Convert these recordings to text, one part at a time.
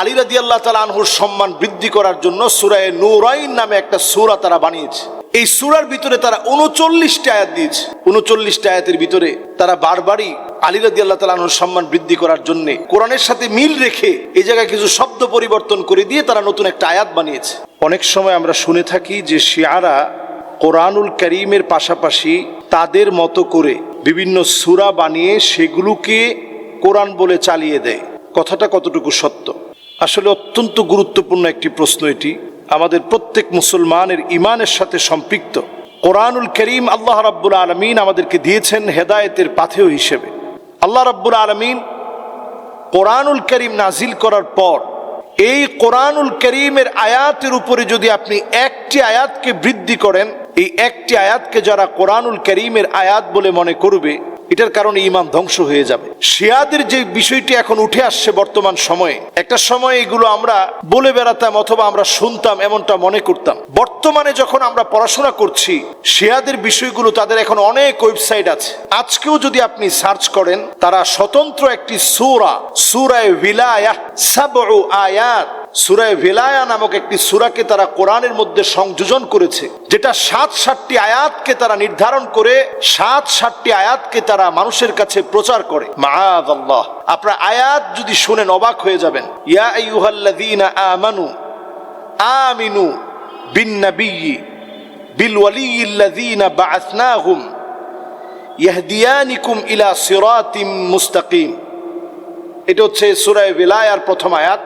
আলী রাদি আল্লাহ তালা আনহুর সম্মান বৃদ্ধি করার জন্য সুরায় নুরাইন নামে একটা সুরা তারা বানিয়েছে। এই সুরার ভিতরে তারা উনচল্লিশটা আয়াত দিয়েছে। উনচল্লিশটা আয়াতের ভিতরে তারা বারবারই আলী রাদি আল্লাহ তালা আনহুর সম্মান বৃদ্ধি করার জন্য কোরআনের সাথে মিল রেখে এই জায়গায় কিছু শব্দ পরিবর্তন করে দিয়ে তারা নতুন একটা আয়াত বানিয়েছে। অনেক সময় আমরা শুনে থাকি যে শিয়ারা কোরআনুল করিমের পাশাপাশি তাদের মতো করে বিভিন্ন সুরা বানিয়ে সেগুলোকে কোরআন বলে চালিয়ে দেয়। কথাটা কতটুকু সত্য? আসলে অত্যন্ত গুরুত্বপূর্ণ একটি প্রশ্ন এটি। আমাদের প্রত্যেক মুসলমানের ইমানের সাথে সম্পৃক্ত। কোরআনুল করিম আল্লাহ রাব্বুল আলমিন আমাদেরকে দিয়েছেন হেদায়েতের পাথেয় হিসেবে। আল্লাহ রাব্বুল আলমিন কোরআনুল করিম নাজিল করার পর এই কোরআনুল করিমের আয়াতের উপরে যদি আপনি একটি আয়াতকে বৃদ্ধি করেন, এই একটি আয়াতকে যারা কোরআনুল করিমের আয়াত বলে মনে করবে এটার কারণে ইমান ধ্বংস হয়ে যাবে। শিয়াদের যে বিষয়টি এখন উঠে আসছে বর্তমান সময়ে, একটা সময় এগুলো আমরা বলে বেড়াতাম অথবা আমরা শুনতাম, এমনটা মনে করতাম। বর্তমানে যখন আমরা পড়াশোনা করছি, শিয়াদের বিষয়গুলো তাদের এখন অনেক ওয়েবসাইট আছে। আজকেও যদি আপনি সার্চ করেন, তারা স্বতন্ত্র একটি সুরা, সুরায় ভিলায়া সাবউ আয়াত সুরায় ভেলায়া নামক একটি সুরাকে তারা কোরআনের মধ্যে সংযোজন করেছে, যেটা সাত সাতটি আয়াতকে তারা নির্ধারণ করে সাত সাতটি আয়াতকে তারা মানুষের কাছে প্রচার করে। মাআদ আল্লাহ আপনার আয়াত যদি শুনেন অবাক হয়ে যাবেন। ইয়া আইয়ুহাল্লাযীনা আমানু, আমিনু বিন নাবিয়্যি বিল ওয়ালিয়্যিল্লাযীনা বাআসনাহুম ইয়াহদিয়ানিকুম ইলা সিরাতিম মুস্তাকিম। এটা হচ্ছে সূরা ভেলায়ার প্রথম আয়াত।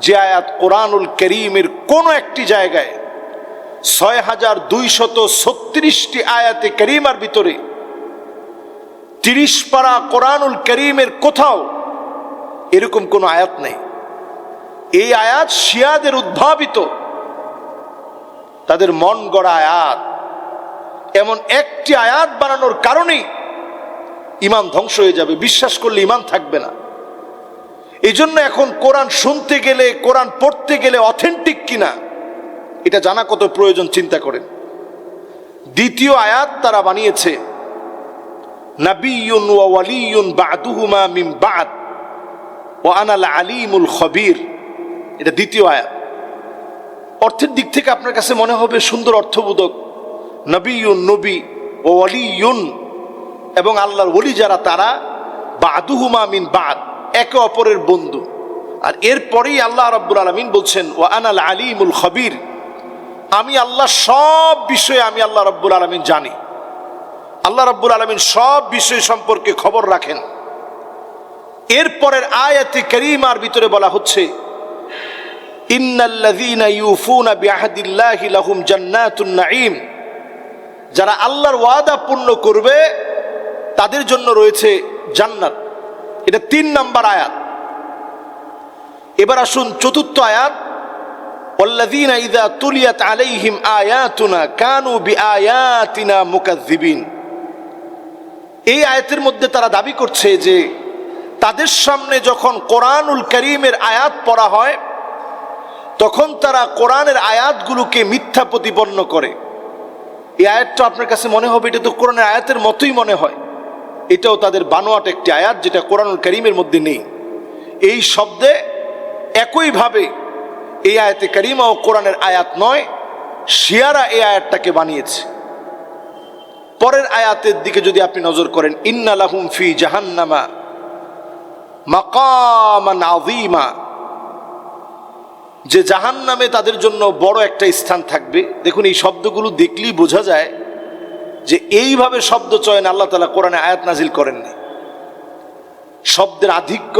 যে আয়াত কোরআনুল করিমের কোনো একটি জায়গায় ছয় হাজার দুইশত ছত্রিশটি আয়াতে করিমার ভিতরে তিরিশ পারা কোরআনুল করিমের কোথাও এরকম কোনো আয়াত নেই। এই আয়াত শিয়াদের উদ্ভাবিত, তাদের মন গড়া আয়াত। এমন একটি আয়াত বানানোর কারণেই ইমান ধ্বংস হয়ে যাবে। বিশ্বাস করলে ইমান থাকবে না। এই জন্য এখন কোরআন শুনতে গেলে, কোরআন পড়তে গেলে অথেন্টিক কিনা, এটা জানা কত প্রয়োজন চিন্তা করেন। দ্বিতীয় আয়াত তারা বানিয়েছে, নাবিয়ুন ওয়া ওয়ালিয়ুন বাদুহুমা মিন বাদ ও আনাল আলিমুল খবির। এটা দ্বিতীয় আয়াত। অর্থের দিক থেকে আপনার কাছে মনে হবে সুন্দর অর্থবোধক নবিউন নবী ও ওয়ালিয়ুন, এবং আল্লাহর ওলি যারা, তারা, বাদুহুমা মিন বাদ। একে অপরের বন্ধু। আর এরপরেই আল্লাহ রাব্বুল আলমিন বলছেন ও আনাল আলিমুল খবির। আমি আল্লাহ সব বিষয়ে আমি আল্লাহ রাব্বুল আলমিন জানি। আল্লাহ রাব্বুল আলমিন সব বিষয় সম্পর্কে খবর রাখেন। এরপরের আয়াতে করিমার ভিতরে বলা হচ্ছে যারা আল্লাহর ওয়াদা পূর্ণ করবে, তাদের জন্য রয়েছে জান্নাত। এটা তিন নাম্বার আয়াত এবার আসুন চতুর্থ আয়াত والذين إذا تليت عليهم آياتنا كانوا بآياتنا مكذبين এই আয়াতের মধ্যে তারা দাবি করছে যে তাদের সামনে যখন কোরআনুল করিমের আয়াত পড়া হয় তখন তারা কোরআনের আয়াতগুলোকে মিথ্যা প্রতিপন্ন করে এই আয়াতটা আপনার কাছে মনে হবে এটা তো কোরআনের আয়াতের মতোই মনে হয় এটাও তাদের বানোয়াট একটি আয়াত যেটা কোরআনুল করিমের মধ্যে নেই। এই শব্দে একইভাবে এই আয়াতে করিমা ও কোরআনের আয়াত নয়, শিয়ারা এই আয়াতটাকে বানিয়েছে। পরের আয়াতের দিকে যদি আপনি নজর করেন, ইন্না লাহুম ফি জাহান্নামা মাকামান আযীমা। যে জাহান নামে তাদের জন্য বড় একটা স্থান থাকবে। দেখুন, এই শব্দগুলো দেখলেই বোঝা যায় যে এইভাবে শব্দ চয়ন আল্লাহ তালা কোরআনে আয়াত নাজিল করেননি। শব্দের আধিক্য,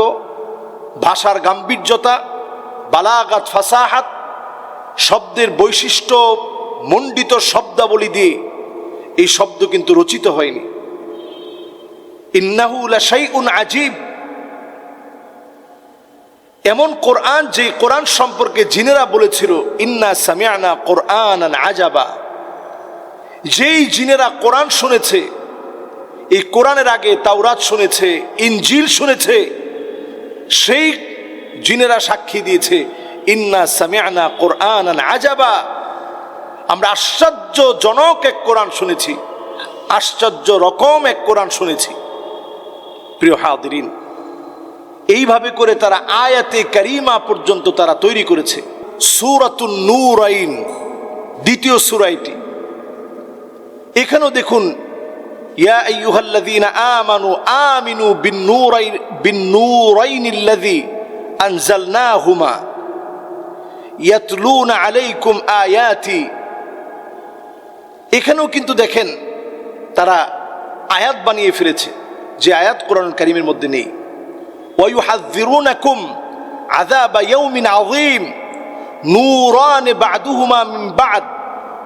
ভাষার গাম্ভীর্যতা, বালাগাত ফাসাহাত, শব্দের বৈশিষ্ট্য, মণ্ডিত শব্দাবলী দিয়ে এই শব্দ কিন্তু রচিত হয়নি। ইন্নাহু লাশাইউন আজীব এমন কোরআন যে কোরআন সম্পর্কে জিনেরা বলেছিল, ইন্না সামিয়ানা কোরআন আজাবা যেই জিনেরা কোরআন শুনেছে, এই কোরআনের আগে তাওরাত শুনেছে, ইনজিল শুনেছে, সেই জিনেরা সাক্ষী দিয়েছে, ইন্না সামিয়ানা কোরআন আজাবা। আমরা আশ্চর্যজনক এক কোরআন শুনেছি, আশ্চর্য রকম এক কোরআন শুনেছি। প্রিয় হাদিরিন, এইভাবে করে তারা আয়াতে কারিমা পর্যন্ত তারা তৈরি করেছে। সুরাতুন নূরাইন, দ্বিতীয় সুরাইটি এখানেও দেখুন, ইয়া আইয়ুহাল্লাযীনা আমানু আমিনু বিন-নূরাইন বিন-নূরাইনিল্লাযী আনজালনাহুমা ইয়াতলুনা আলাইকুম আয়াতি। এখানেও কিন্তু দেখেন, তারা আয়াত বানিয়ে ফিরেছে যে আয়াত কোরআন কারিমের মধ্যে নেই। ওয়ুহাযযিরুনাকুম আযাবা ইয়াউমিন আযীম, নূরান বা'দুহুমা মিন বা'দ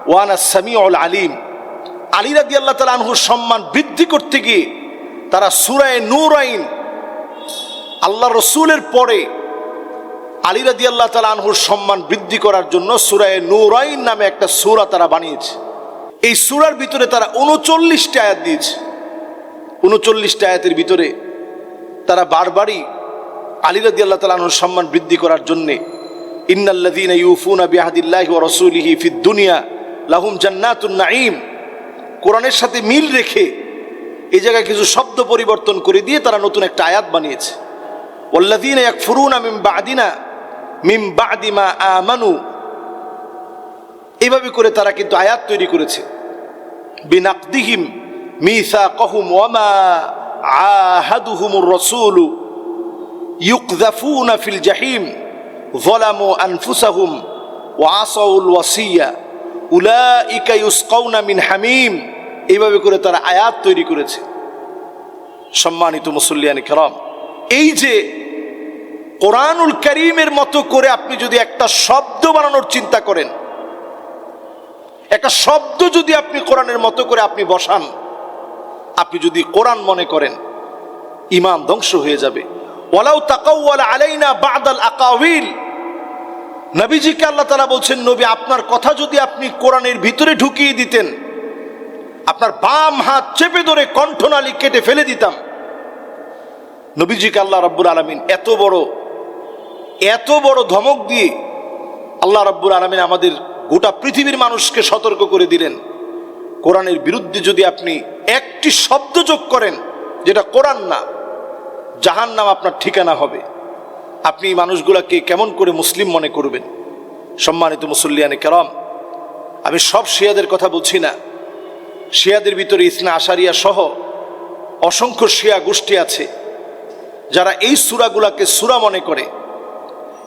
ওয়া আনা সামিউল আলিম। আলী আল্লাহ তাআলা আনহুর সম্মান বৃদ্ধি করতে গিয়ে তারা সূরায়ে নূরাইন আল্লাহ রসুলের পরে আলী রাদি আল্লাহ তালা আনহুর সম্মান বৃদ্ধি করার জন্য সুরায় নূরাইন নামে একটা সুরা তারা বানিয়েছে। এই সুরার ভিতরে তারা উনচল্লিশটা আয়াত দিয়েছে। উনচল্লিশটা আয়াতের ভিতরে তারা বারবারই আলী রাদি আল্লাহ তালা আনহুর সম্মান বৃদ্ধি করার জন্যে ইন্নাল্লাযীনা ইউফুনা বিআহদিল্লাহি ওয়া রাসূলিহি ফিদ লাহুম জান্নাতুন নাঈম কোরআনের সাথে মিল রেখে এই জায়গায় কিছু শব্দ পরিবর্তন করে দিয়ে তারা নতুন একটা আয়াত বানিয়েছে والذين يكفرون من بعدنا من بعد ما آمنوا এইভাবে করে তারা কিন্তু আয়াত তৈরি করেছে বিনাকদিহিম মিসাকহুম ওয়ামা আহাদুহুমুর রাসূল ইউকযাফুনা ফিল জাহিম ظلموا أنفسهم وعصوا الوصية উলা ইকাইউসকাউনা মিন হামিম। এইভাবে করে তারা আয়াত তৈরি করেছে। সম্মানিত মুসল্লিয়ানি কেরাম, এই যে কোরআনুল করিমের মতো করে আপনি যদি একটা শব্দ বানানোর চিন্তা করেন, একটা শব্দ যদি আপনি কোরআনের মতো করে আপনি বসান, আপনি যদি কোরআন মনে করেন ইমাম ধ্বংস হয়ে যাবে। ওয়ালাউ তাকাউয়াল আলাইনা বাদাল আকাউল নবীজিকে আল্লাহ তালা বলছেন, নবী, আপনার কথা যদি আপনি কোরআনের ভিতরে ঢুকিয়ে দিতেন, আপনার বাম হাত চেপে ধরে কণ্ঠনালী কেটে ফেলে দিতাম। নবীজিকে আল্লাহ রাব্বুল আলমিন এত বড় এত বড় ধমক দিয়ে আল্লাহ রাব্বুল আলমিন আমাদের গোটা পৃথিবীর মানুষকে সতর্ক করে দিলেন। কোরআনের বিরুদ্ধে যদি আপনি একটি শব্দ যোগ করেন, যেটা কোরআন না জাহান নাম আপনার ঠিকানা হবে। আপনি মানুষগুলাকে কেমন করে মুসলিম মনে করবেন? সম্মানিত মুসল্লিয়ানে কেরম, আমি সব শিয়াদের কথা বলছি না। শিয়াদের ভিতরে ইসনা আশারিয়া সহ অসংখ্য শিয়া গোষ্ঠী আছে, যারা এই সুরাগুলাকে সুরা মনে করে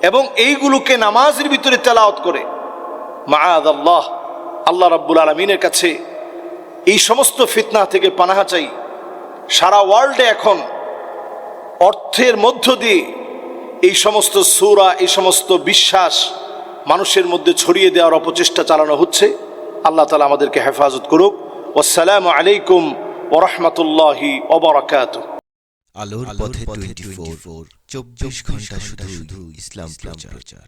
এবং এইগুলোকে নামাজের ভিতরে তেলাওয়াত করে। মাআদ আল্লাহ আল্লাহ রাব্বুল আলমিনের কাছে এই সমস্ত ফিতনা থেকে পানাহা চাই। সারা ওয়ার্ল্ডে এখন অর্থের মধ্য দিয়ে এই সমস্ত সুরা, এই সমস্ত বিশ্বাস মানুষের মধ্যে ছড়িয়ে দেওয়ার অপচেষ্টা চালানো হচ্ছে। আল্লাহ তালা আমাদেরকে হেফাজত করুক। আসসালামু আলাইকুম ওরহমতুল্লাহি ওবরাকাত আলোর পথে টোয়েন্টি ফোর চব্বিশ ঘণ্টা শুধু ইসলাম প্রচার।